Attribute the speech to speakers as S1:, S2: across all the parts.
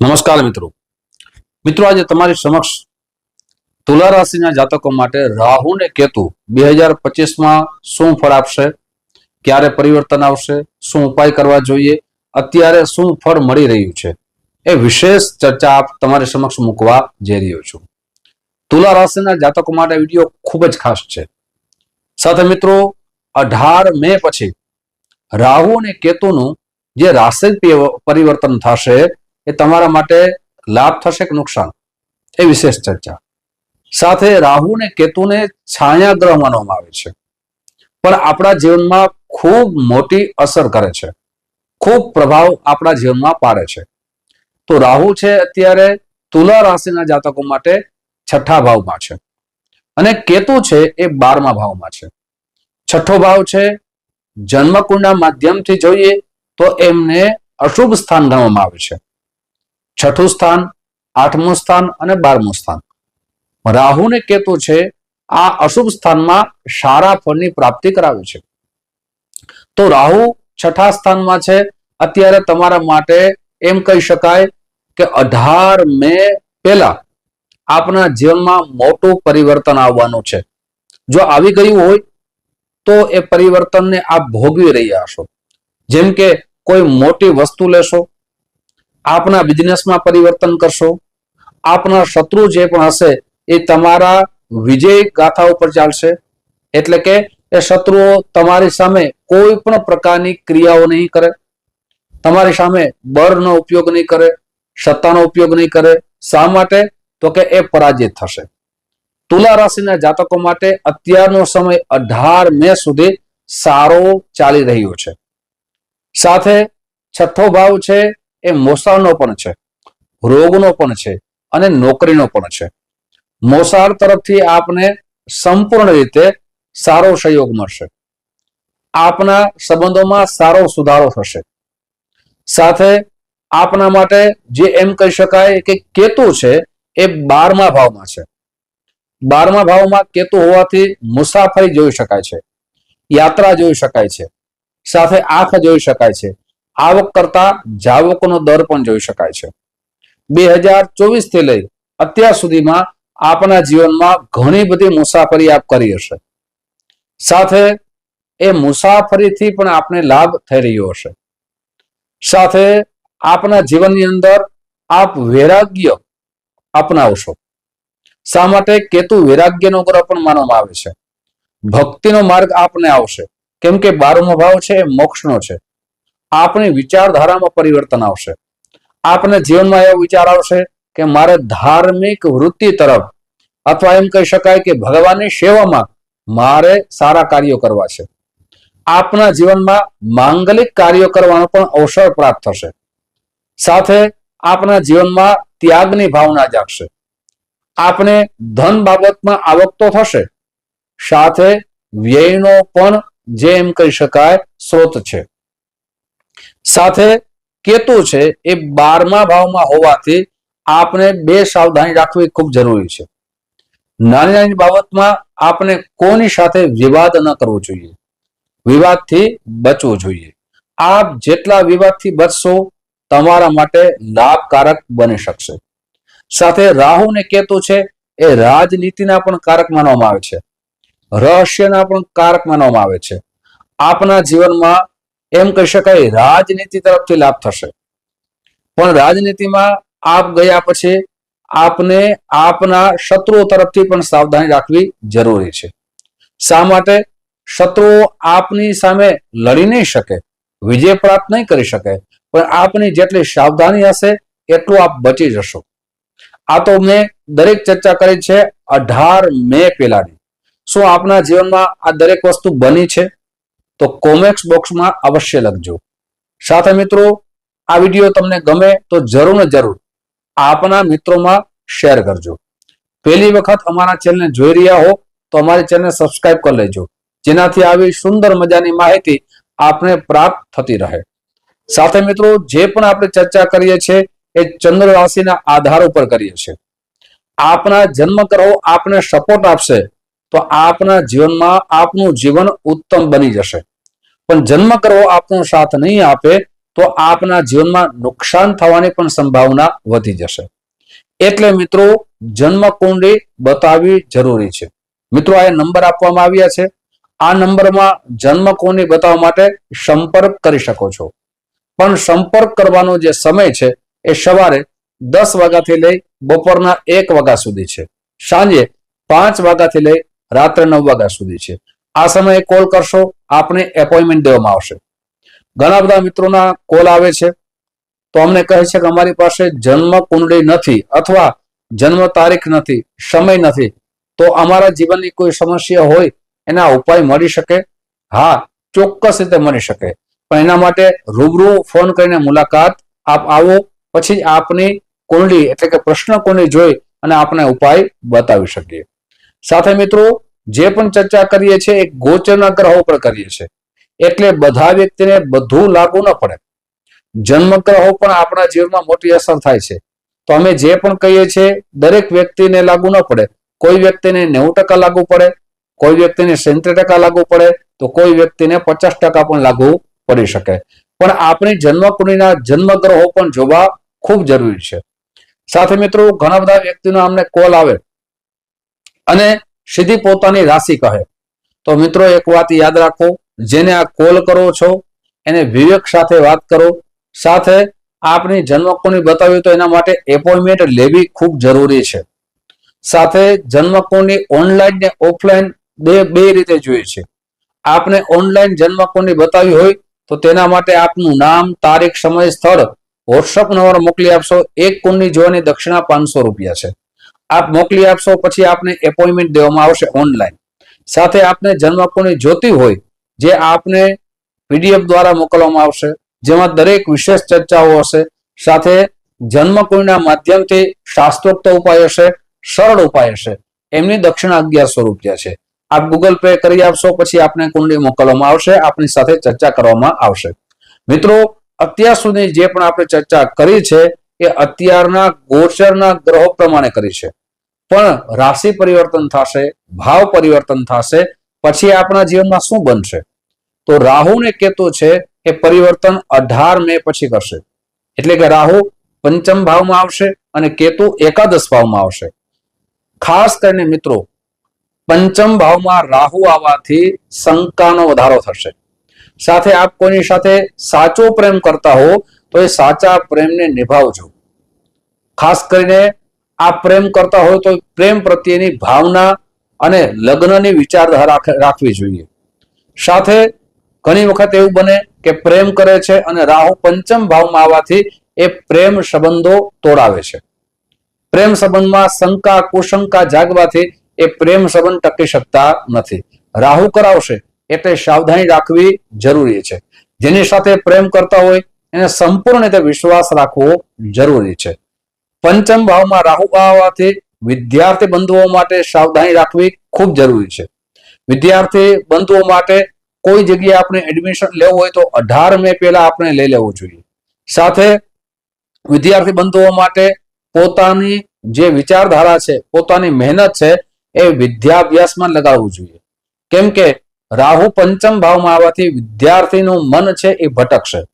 S1: નમસ્કાર મિત્રો. મિત્રો, આજે તમારી સમક્ષ તુલા રાશિના જાતકો માટે રાહુ ને કેતુ બે હજાર પચીસમાં શું ફળ આપશે? ક્યારે પરિવર્તન આવશે? શું ઉપાય કરવા જોઈએ? અત્યારે શું ફળ મળી રહ્યું છે? એ વિશેષ ચર્ચા આપ તમારી સમક્ષ મૂકવા જઈ રહ્યો છું. તુલા રાશિના જાતકો માટે વીડિયો ખૂબ જ ખાસ છે. સાથે મિત્રો, અઢાર મે પછી રાહુ અને કેતુનું જે રાશિ પરિવર્તન થશે એ તમારા માટે લાભ થશે કે નુકસાન? એ વિશેષ ચર્ચા. સાથે રાહુ ને કેતુને છાયા ગ્રહ માનવામાં આવે છે. પણ આપણા જીવનમાં ખૂબ મોટી અસર કરે છે. ખૂબ પ્રભાવ આપણા જીવનમાં પાડે છે. તો રાહુ છે અત્યારે તુલા રાશિના જાતકો માટે છઠ્ઠા ભાવમાં છે. અને કેતુ છે એ બારમા ભાવમાં છે. છઠ્ઠો ભાવ છે જન્મકુંડના માધ્યમથી જોઈએ તો એમને અશુભ સ્થાન ગણવામાં આવે છે. છઠ્ઠું સ્થાન, આઠમું સ્થાન અને બારમું સ્થાન. રાહુ ને કેતુ છે, આ અશુભ સ્થાનમાં સારા ફળની પ્રાપ્તિ કરાવે છે. તો રાહુ છઠ્ઠા સ્થાનમાં છે. અત્યારે તમારા માટે એમ કહી શકાય કે અઢાર મે પહેલા આપના જીવનમાં મોટું પરિવર્તન આવવાનું છે. જો આવી ગયું હોય, તો એ પરિવર્તનને આપ ભોગવી રહ્યા છો જેમ કે કોઈ મોટી વસ્તુ લેશો આપના બિઝનેસમાં પરિવર્તન કરશો. આપના શત્રુ જે પણ હશે, એ તમારા વિજય ગાથા ઉપર ચાલશે. એટલે કે એ શત્રુઓ તમારી સામે કોઈ પણ પ્રકારની ક્રિયાઓ નહીં કરે. તમારી સામે બળનો ઉપયોગ નહીં કરે, સત્તાનો ઉપયોગ નહીં કરે. શા માટે? તો કે એ પરાજિત થશે. તુલા રાશિના જાતકો માટે અત્યારનો સમય અઢાર મે સુધી સારો ચાલી રહ્યો છે. સાથે છઠ્ઠો ભાવ છે એ મોસાળનો પણ છે, રોગનો પણ છે અને નોકરીનો પણ છે. મોસાળ તરફથી આપને સંપૂર્ણ રીતે સારો સહયોગ મળશે. આપના સંબંધોમાં સારો સુધારો થશે. સાથે આપના માટે જે એમ કહી શકાય કે કેતુ છે એ બારમા ભાવમાં છે. બારમા ભાવમાં કેતુ હોવાથી મુસાફરી જોઈ શકાય છે, યાત્રા જોઈ શકાય છે, સાથે આંખ જોઈ શકાય છે આવક કરતા જાવકોનો દર પણ જોઈ શકાય છે. બે હજાર ચોવીસથી લઈ અત્યાર સુધીમાં આપના જીવનમાં ઘણી બધી મુસાફરી આપ કરી હશે. સાથે એ મુસાફરીથી પણ આપને લાભ થઈ રહ્યો હશે. સાથે આપના જીવનની અંદર આપ વૈરાગ્ય અપનાવશો. શા માટે? કેતુ વૈરાગ્યનો ગ્રહ પણ માનવામાં આવે છે. ભક્તિનો માર્ગ આપને આવશે. કેમ કે બારમો ભાવ છે એ મોક્ષનો છે. આપણી વિચારધારામાં પરિવર્તન આવશે. આપને જીવનમાં એવો વિચાર આવશે કે મારે ધાર્મિક વૃત્તિ તરફ, અથવા એમ કહી શકાય કે ભગવાનની સેવામાં મારે સારા કાર્યો કરવા છે. આપના જીવનમાં માંગલિક કાર્યો કરવાનો પણ અવસર પ્રાપ્ત થશે. સાથે આપના જીવનમાં ત્યાગની ભાવના જાગશે. આપને ધન બાબતમાં આવક તો થશે. સાથે વ્યયનો પણ, જે એમ કહી શકાય, સ્ત્રોત છે. સાથે કેતુ છે, એ બારમા ભાવમાં હોવાથી આપને બે સાવધાની રાખવી ખૂબ જરૂરી છે. નાની નાની બાબતમાં આપણે કોની સાથે વિવાદ ન કરવો જોઈએ. વિવાદથી બચવું જોઈએ. આપ જેટલા વિવાદથી બચશો, તમારા માટે લાભકારક બની શકશે. સાથે રાહુ ને કેતુ છે, એ રાજનીતિના પણ કારક માનવામાં આવે છે. રહસ્યના પણ કારક માનવામાં આવે છે. આપના જીવનમાં એમ કહી શકાય, રાજનીતિ તરફથી લાભ થશે. પણ રાજનીતિમાં આપ ગયા પછી આપને આપના શત્રુઓ તરફથી પણ સાવધાની રાખવી જરૂરી છે. શા માટે? શત્રુઓ આપની સામે લડી નહીં શકે, વિજય પ્રાપ્ત નહીં કરી શકે, પણ આપની જેટલી સાવધાની હશે, એટલું આપ બચી જશો. આ તો મેં દરેક ચર્ચા કરી છે, અઢાર મે પેલાની. શું આપના જીવનમાં આ દરેક વસ્તુ બની છે? તો કોમેક્સ બોક્સમાં અવશ્ય લખજો. સાથે મિત્રો, આ વીડિયો તમને ગમે તો જરૂર ને જરૂર આપના મિત્રોમાં શેર કરજો. પહેલી વખત અમારા ચેનલને જોઈ રહ્યા હો, તો અમારી ચેનલ સબસ્ક્રાઇબ કરી લેજો. જેનાથી આવી સુંદર મજાની માહિતી આપને પ્રાપ્ત થતી રહે. સાથે મિત્રો, જે પણ આપણે ચર્ચા કરીએ છીએ, એ ચંદ્ર રાશિના આધાર ઉપર કરીએ છીએ. આપના જન્મ ગ્રહો આપને સપોર્ટ આપશે. તો આપના જીવનમાં આપનું જીવન ઉત્તમ બની જશે. પણ જન્મ કરવો આપનો સાથ નહીં આપે, તો આપના જીવનમાં નુકસાન થવાની પણ સંભાવના વધી જશે. એટલે મિત્રો જન્મ કુંડળી બતાવવી જરૂરી છે. મિત્રો, આ નંબર આપવામાં આવ્યા છે. આ નંબરમાં જન્મ કુંડળી બતાવવા માટે સંપર્ક કરી શકો છો. પણ સંપર્ક કરવાનો જે સમય છે, એ સવારે દસ વાગ્યાથી લઈ બપોરના એક વાગ્યા સુધી છે. સાંજે પાંચ વાગ્યાથી લઈ રાત્રે નવ વાગ્યા સુધી છે. આ સમયે કોલ કરશો, આપને એપોઇન્ટમેન્ટ દેવામાં આવશે. ઘણા બધા મિત્રોના કોલ આવે છે. તો અમને કહે છે કે અમારી પાસે જન્મ કુંડળી નથી અથવા જન્મ તારીખ નથી, સમય નથી. તો અમારા જીવનની કોઈ સમસ્યા હોય, એના ઉપાય મળી શકે? હા, ચોક્કસ રીતે મળી શકે. પણ એના માટે રૂબરૂ ફોન કરીને મુલાકાત આપ આવો, પછી આપની કુંડલી એટલે કે પ્રશ્ન કુંડલી જોઈ અને આપણે ઉપાય બતાવી શકીએ. સાથે મિત્રો, જે પણ ચર્ચા કરીએ છીએ, એ ગોચરના ગ્રહો પર કરીએ છીએ. એટલે બધા વ્યક્તિને બધું લાગુ ન પડે. જન્મ ગ્રહો પણ આપણા જીવનમાં મોટી અસર થાય છે. તો અમે જે પણ કહીએ છીએ, દરેક વ્યક્તિને લાગુ ન પડે. કોઈ વ્યક્તિને નેવું ટકા લાગુ પડે, કોઈ વ્યક્તિને સિત્તેર ટકા લાગુ પડે, તો કોઈ વ્યક્તિને પચાસ ટકા પણ લાગુ પડી શકે. પણ આપણી જન્મકુંડીના જન્મ ગ્રહો પણ જોવા ખૂબ જરૂરી છે. સાથે મિત્રો, ઘણા બધા વ્યક્તિનો અમને કોલ આવે. અને સીધી પોતાની રાશિ કહે. તો મિત્રો એક વાત યાદ રાખો, જેને આ કોલ કરો છો, એને વિવેક સાથે વાત કરો. સાથે આપની જન્મકુંડી બતાવી તો એના માટે એપોઇન્ટમેન્ટ લેવી ખૂબ જરૂરી છે. સાથે જન્મકુંડી ઓનલાઈન ને ઓફલાઈન બે બે રીતે જોઈએ છે. આપને ઓનલાઈન જન્મકુંડી બતાવી હોય તો તેના માટે આપનું નામ, તારીખ સમય સ્થળ વોટ્સઅપ નંબર મોકલી આપશો. એક કુંડની જોવાની દક્ષિણા પાંચસો રૂપિયા છે. આપ મોકલી આપશો, પછી આપને એપોઇન્ટમેન્ટ દેવામાં આવશે ઓનલાઈન સાથે આપને જન્મકુંડળી જોતી હોય, જે આપને પીડીએફ દ્વારા મોકલવામાં આવશે, જેમાં દરેક વિશેષ ચર્ચાઓ હશે. સાથે જન્મકુંડના માધ્યમથી શાસ્ત્રોક્ત ઉપાય હશે, સરળ ઉપાય હશે. એમની દક્ષિણા અગિયારસો રૂપિયા છે. આપ ગૂગલ પે કરી આપશો, પછી આપને કુંડલી મોકલવામાં આવશે, આપની સાથે ચર્ચા કરવામાં આવશે. મિત્રો, અત્યાર સુધી જે પણ આપણે ચર્ચા કરી છે એ અત્યારના ગોચરના ગ્રહો પ્રમાણે કરી છે. પણ રાશિ પરિવર્તન થશે, ભાવ પરિવર્તન થશે, પછી આપણા જીવનમાં શું બનશે? તો રાહુ ને કેતુ છે એ પરિવર્તન અઢાર મે પછી કરશે. એટલે કે રાહુ પંચમ ભાવમાં આવશે અને કેતુ એકાદશ ભાવમાં આવશે. ખાસ કરીને મિત્રો, પંચમ ભાવમાં રાહુ આવવાથી શંકાનો વધારો થશે. સાથે આપ કોઈની સાથે સાચો પ્રેમ કરતા હો તો એ સાચા પ્રેમને નિભાવજો. ખાસ કરીને આ પ્રેમ કરતા હોય તો પ્રેમ પ્રત્યેની ભાવના અને લગ્નની વિચારધારા રાખવી જોઈએ. સાથે ઘણી વખત એવું બને કે પ્રેમ કરે છે અને રાહુ પંચમ ભાવમાં આવવાથી એ પ્રેમ સંબંધો તોડાવે છે. પ્રેમ સંબંધમાં શંકા, કુશંકા જાગવાથી એ પ્રેમ સંબંધ ટકી શકતા નથી. રાહુ કરાવશે એટલે સાવધાની રાખવી જરૂરી છે. જેની સાથે પ્રેમ કરતા હોય એને સંપૂર્ણ રીતે વિશ્વાસ રાખવો જરૂરી છે. પંચમ ભાવમાં રાહુ આવવાથી વિદ્યાર્થી બંધુઓ માટે સાવધાની રાખવી ખૂબ જરૂરી છે. વિદ્યાર્થી બંધુઓ માટે કોઈ જગ્યાએ આપણે એડમિશન લેવું હોય તો અઢાર મે પહેલા આપણે લઈ લેવું જોઈએ. સાથે વિદ્યાર્થી બંધુઓ માટે પોતાની જે વિચારધારા છે, પોતાની મહેનત છે, એ વિદ્યાભ્યાસમાં લગાવવું જોઈએ. કેમ કે રાહુ પંચમ ભાવમાં આવવાથી વિદ્યાર્થીનું મન છે એ ભટકશે.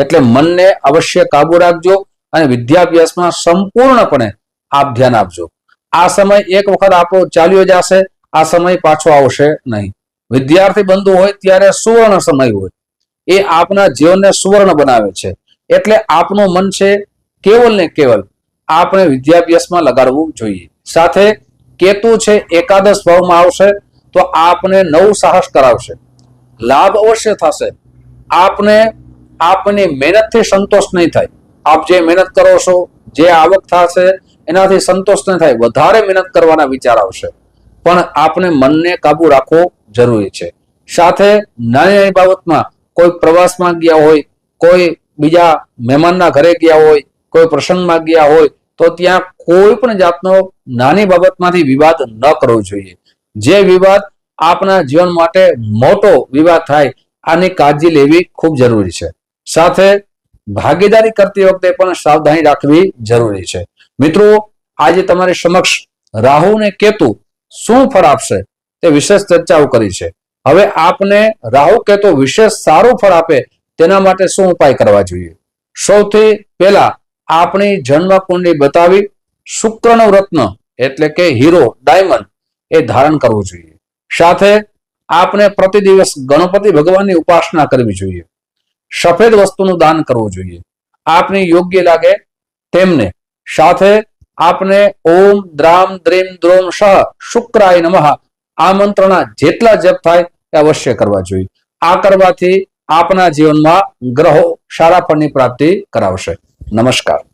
S1: એટલે મનને અવશ્ય કાબુ રાખજો અને વિદ્યાભ્યાસમાં સંપૂર્ણપણે આપ ધ્યાન આપજો. આ સમય એક વખત આપણો ચાલ્યો જશે, આ સમય પાછો આવશે નહીં. વિદ્યાર્થી બંધુ હોય ત્યારે સુવર્ણ સમય હોય. એ આપના જીવનને સુવર્ણ બનાવે છે. એટલે આપનું મન છે કેવલ ને કેવલ આપણે વિદ્યાભ્યાસમાં લગાડવું જોઈએ. સાથે કેતુ છે એકાદશ ભાવમાં આવશે તો આપને નવું સાહસ કરાવશે. લાભ અવશ્ય થશે. આપને આપની મહેનતથી સંતોષ નહીં થાય. આપ જે મહેનત કરો છો, જે આવક થશે, એનાથી સંતોષ નહીં થાય. વધારે મહેનત કરવાના વિચાર આવશે. પણ આપણે મનને કાબુ રાખવો જરૂરી છે. સાથે નાની નાની બાબતમાં કોઈ પ્રવાસમાં ગયા હોય, કોઈ બીજા મહેમાનના ઘરે ગયા હોય, કોઈ પ્રસંગમાં ગયા હોય, તો ત્યાં કોઈ પણ જાતનો નાની બાબતમાંથી વિવાદ ન કરવો જોઈએ. જે વિવાદ આપના જીવન માટે મોટો વિવાદ થાય, આની કાળજી લેવી ખૂબ જરૂરી છે. સાથે ભાગીદારી કરતી વખતે પણ સાવધાની રાખવી જરૂરી છે. મિત્રો, આજે તમારી સમક્ષ રાહુ ને કેતુ શું ફળ આપશે તે વિશેષ ચર્ચાઓ કરી છે. હવે આપને રાહુ કેતુ વિશેષ સારું ફળ આપે તેના માટે શું ઉપાય કરવા જોઈએ? સૌથી પહેલા આપણી જન્મ કુંડલી બતાવી શુક્રનું રત્ન એટલે કે હીરો, ડાયમંડ એ ધારણ કરવું જોઈએ. સાથે આપણે પ્રતિ દિવસ ગણપતિ ભગવાનની ઉપાસના કરવી જોઈએ. સફેદ વસ્તુનું દાન કરવું જોઈએ. આપને યોગ્ય લાગે તેમને. સાથે આપને ઓમ દ્રામ દ્રીમ દ્રોમ સહ શુક્રાય નમઃ. આ મંત્રના જેટલા જપ થાય એ અવશ્ય કરવા જોઈએ. આ કરવાથી આપના જીવનમાં ગ્રહો સારા ફળની પ્રાપ્તિ કરાવશે. નમસ્કાર.